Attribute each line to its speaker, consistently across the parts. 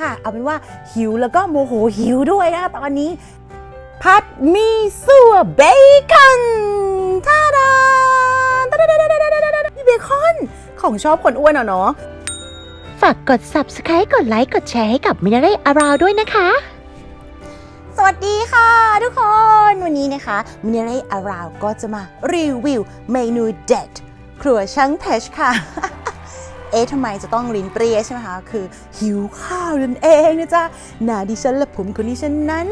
Speaker 1: ค่ะเอาเป็นว่าหิวแล้วก็โมโหหิวด้วยนะตอนนี้ ผัดมีซั่วเบคอนท่าดาเบคอนของชอบคนอ้วนอเนาะ
Speaker 2: ฝากกด subscribe กดไลค์กดแชร์ให้กับ Mineral Around ด้วยนะคะ
Speaker 1: สวัสดีค่ะทุกคน วันนี้นะคะมินเรอาราวก็จะมารีวิวเมนูเด็ดครัวช่างเพชรค่ะ เอ๊ะทำไมจะต้องลิ้นเปรี้ยใช่ไหมคะ คือหิวข้าวนั่นเองนะจ๊ะหนาดิฉันและผมคนดิฉันนั้น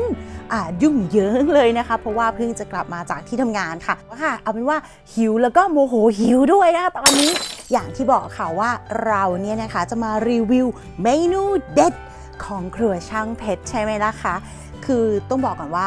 Speaker 1: อ่ายุ่งเยิงเลยนะคะ เพราะว่าเพิ่งจะกลับมาจากที่ทำงานค่ะค่ะ เอาเป็นว่าหิวแล้วก็โมโหหิวด้วยนะคะตอนนี้อย่างที่บอกค่ะว่าเราเนี่ยนะคะจะมารีวิวเมนูเด็ดของครัวช่างเพชรใช่ไหมล่ะคะ คือต้องบอกก่อนว่า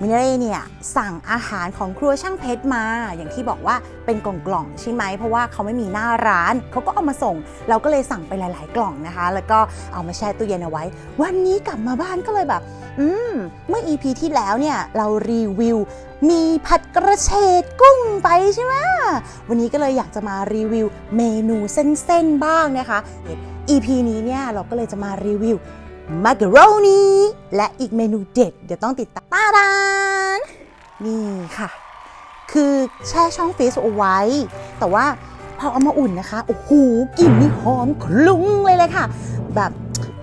Speaker 1: มินเร่เนี่ยสั่งอาหารของครัวช่างเพชรมา อย่างที่บอกว่าเป็นกล่องๆใช่ไหม เพราะว่าเขาไม่มีหน้าร้าน เขาก็เอามาส่ง เราก็เลยสั่งไปหลาย ๆ กล่องนะคะ แล้วก็เอามาแช่ตู้เย็นเอาไว้ วันนี้กลับมาบ้านก็เลยแบบ อืม เมื่อ EP ที่แล้วเนี่ยเรารีวิวมีผัดกระเฉดกุ้งไปใช่ไหมวันนี้ก็เลยอยากจะมารีวิวเมนูเส้นๆบ้างนะคะ EP นี้เนี่ยเราก็เลยจะมารีวิว มักกะโรนีและอีกเมนูเด็ด เดี๋ยวต้องติดตามตาดานนี่ค่ะ คือแช่ช่องฟรีซเอาไว้ แต่ว่าพอเอามาอุ่นนะคะ โอ้โหกลิ่นนี่หอมคลุ้งเลยเลยค่ะ แบบ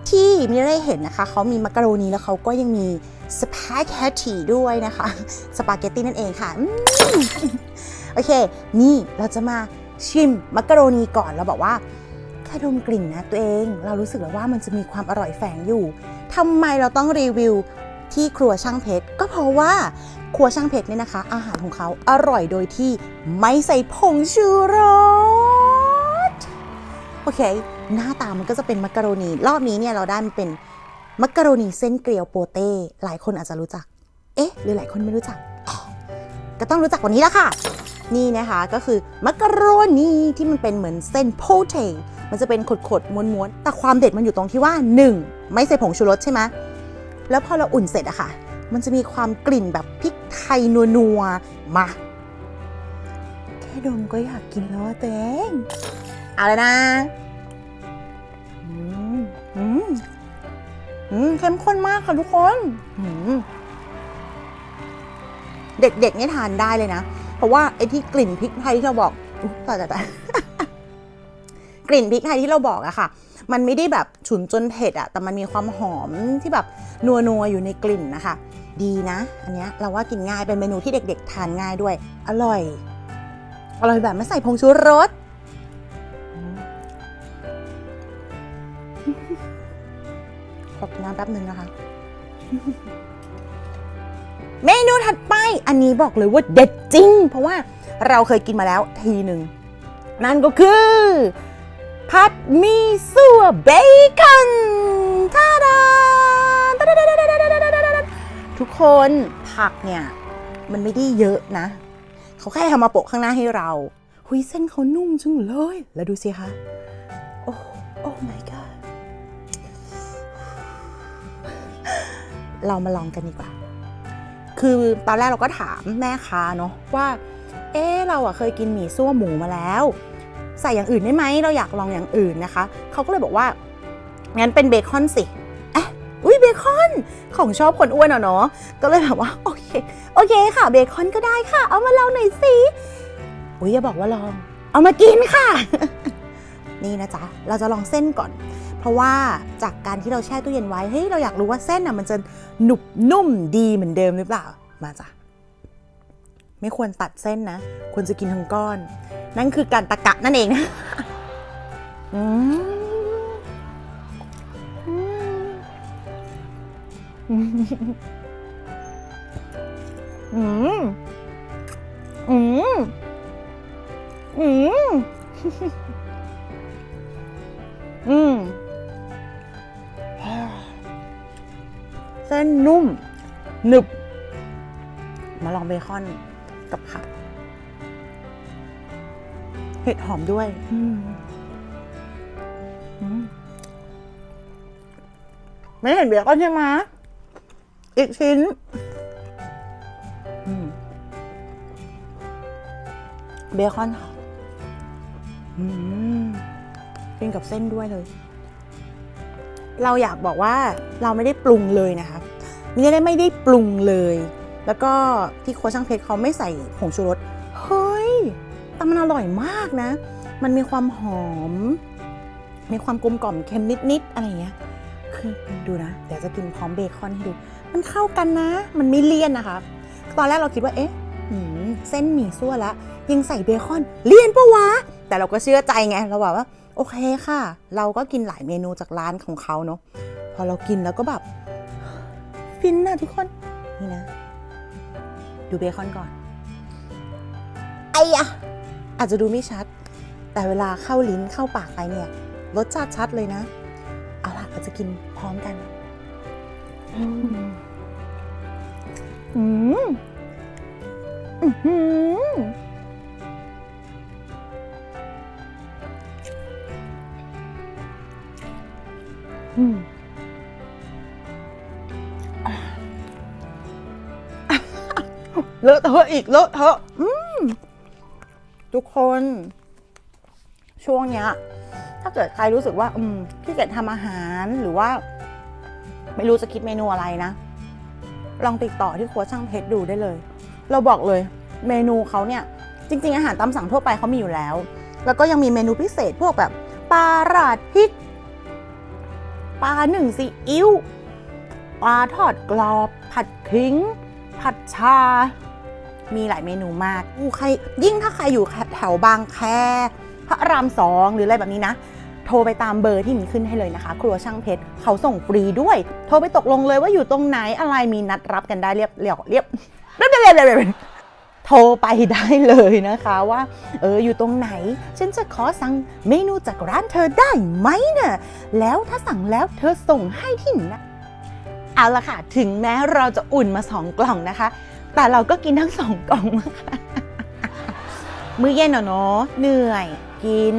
Speaker 1: ที่มิได้เห็นนะคะ เขามีมักกะโรนีแล้วเขาก็ยังมีสปาเกตตีด้วยนะคะ สปาเกตตีนั่นเองค่ะโอเค นี่เราจะมาชิมมักกะโรนีก่อนแล้วบอกว่า ค่ดมกลิ่นนะตัวเอง เรารู้สึกแล้วว่ามันจะมีความอร่อยแฝงอยู่ทำไมเราต้องรีวิวที่ครัวช่างเพชรก็เพราะว่าครัวช่างเพชรเนี่ยนะคะ อาหารของเขาอร่อยโดยที่ไม่ใส่ผงชูรสโอเค หน้าตามันก็จะเป็นมักกะโรนี รอบนี้เนี่ยเราได้มันเป็นมักกะโรนีเส้นเกลียวโปเต้หลายคนอาจจะรู้จัก เอ๊ะ หรือหลายคนไม่รู้จัก ก็ต้องรู้จักวันนี้แล้วค่ะ นี่นะคะก็คือมักกะโรนีที่มันเป็นเหมือนเส้นโพเท มันจะเป็นขดๆม้วนๆ แต่ความเด็ดมันอยู่ตรงที่ว่า 1. ไม่ใส่ผงชูรสใช่ไหมแล้วพอเราอุ่นเสร็จอะค่ะ มันจะมีความกลิ่นแบบพริกไทยนัวๆ มา แค่ดมก็อยากกินแล้วอะตัวเองเอาเลยนะอืมอืมอืมเข้มข้นมากค่ะทุกคนอืมเด็กๆนี่ทานได้เลยนะ เพราะว่าไอ้ที่กลิ่นพริกไทยที่เราบอกอุ๊ยตายตายตาย กลิ่นพริกไทยที่เราบอกอะค่ะ มันไม่ได้แบบฉุนจนเผ็ดอะแต่มันมีความหอมที่แบบนัวนัวๆอยู่ในกลิ่นนะคะ ดีนะ อันเนี้ยเราว่ากินง่ายเป็นเมนูที่เด็ก ๆ ทานง่ายด้วย อร่อย อร่อยแบบไม่ใส่ผงชูรสขอกินน้ำแป๊บหนึ่งนะคะ เมนูถัดไปอันนี้บอกเลยว่าเด็ดจริง เพราะว่าเราเคยกินมาแล้วทีหนึ่งนั่นก็คือ ผัดมีซั่วเบคอนท่าดาทุกคนผักเนี่ย มันไม่ได้เยอะนะ เขาแค่ทำมาโปะข้างหน้าให้เรา หุยเส้นเขานุ่มจังเลย แล้วดูสิคะ โอ้โอ้ my god เรามาลองกันดีกว่า คือตอนแรกเราก็ถามแม่ค้าเนาะว่า เออเราอะเคยกินหมี่ซั่วหมูมาแล้ว ใส่อย่างอื่นได้ไหมเราอยากลองอย่างอื่นนะคะเขาก็เลยบอกว่างั้นเป็นเบคอนสิเอ๊ะอุ้ยเบคอนของชอบคนอ้วนอเนาะก็เลยแบบว่าโอเคโอเคค่ะเบคอนก็ได้ค่ะ เอามาลองหน่อยสิอุ้ยอย่าบอกว่าลอง เอามากินค่ะ นี่นะจ๊ะเราจะลองเส้นก่อน เพราะว่าจากการที่เราแช่ตู้เย็นไว้เฮ้ยเราอยากรู้ว่าเส้นอะมันจะหนุบนุ่มดีเหมือนเดิมหรือเปล่ามาจ้ะไม่ควรตัดเส้นนะ ควรจะกินทั้งก้อน นั่นคือการตะกะนั่นเองนะอืมอืมอืม อืม อืม อืม เส้นนุ่ม หนึบ มาลองเบคอนกับผัก เห็ดหอมด้วยอืมอืมไม่เห็นเบคอนใช่ไหมอีกชิ้นอืมเบคอนค่ะอืมกินกับเส้นด้วยเลย เราอยากบอกว่าเราไม่ได้ปรุงเลยนะคะมินได้ไม่ได้ปรุงเลย แล้วก็ที่โคชช่างเพชรเขาไม่ใส่ผงชูรสเฮ้ยแต่ มันอร่อยมากนะ มันมีความหอม มีความกลมกล่อมเค็มนิดๆอะไรอย่างเงี้ยคือดูนะ เดี๋ยวจะกินพร้อมเบคอนให้ดู มันเข้ากันนะ มันไม่เลี่ยนนะคะ ตอนแรกเราคิดว่าเอ๊ะเส้นหมี่ซั่วละยังใส่เบคอน เลี่ยนปะวะ แต่เราก็เชื่อใจไงเราบอกว่า โอเคค่ะ เราก็กินหลายเมนูจากร้านของเขาเนาะพอเรากินแล้วก็แบบฟินนะทุกคนนี่นะ ดูเบคอนก่อนไอ้อะ อาจจะดูไม่ชัด แต่เวลาเข้าลิ้นเข้าปากไปเนี่ยรสชาติชัดเลยนะ เอาล่ะเราจะกินพร้อมกัน อืมอืมอื้อหืออืมเลอะเทอะอีกเลอะเทอะอืม ทุกคนช่วงเนี้ยถ้าเกิดใครรู้สึกว่า อืมพี่เกียจทำอาหารหรือว่า ไม่รู้จะคิดเมนูอะไรนะ ลองติดต่อที่ครัวช่างเพชรดูได้เลย เราบอกเลย เมนูเขาเนี่ย จริง ๆ อาหารตามสั่งทั่วไปเขามีอยู่แล้ว แล้วก็ยังมีเมนูพิเศษพวกแบบปลาราดพริกปลาหนึ่งซีอิ๊วปลาทอดกรอบ ผัดขิง ผัดชา มีหลายเมนูมากอู้ใครยิ่งถ้าใครอยู่แถวบางแคพระรามสองหรืออะไรแบบนี้นะ โทรไปตามเบอร์ที่มินขึ้นให้เลยนะคะ ครัวช่างเพชรเขาส่งฟรีด้วย โทรไปตกลงเลยว่าอยู่ตรงไหนอะไรมีนัดรับกันได้เรียบเรียบเรียบเรียบเรียบเรียบเรียบโทรไปได้เลยนะคะว่าเอออยู่ตรงไหน ฉันจะขอสั่งเมนูจากร้านเธอได้ไหมนะ่ยแล้วถ้าสั่งแล้วเธอส่งให้ที่ไหนเอาละค่ะ ถึงแม้เราจะอุ่นมา 2 กล่องนะคะ แต่เราก็กินทั้งสองกล่องนะคะมื้อเย็นอะเนาะเหนื่อย กิน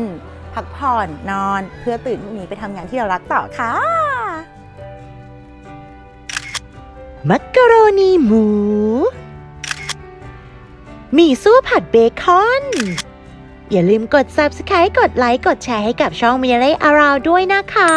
Speaker 1: พักผ่อนนอน เพื่อตื่นพรุ่งนี้ไปทำงานที่เรารักต่อค่ะ
Speaker 2: มักกะโรนีหมู มีสู้ผัดเบคอน อย่าลืมกด subscribe กดไลค์ กดแชร์ให้กับช่องมีอะไรอาราวด้วยนะคะ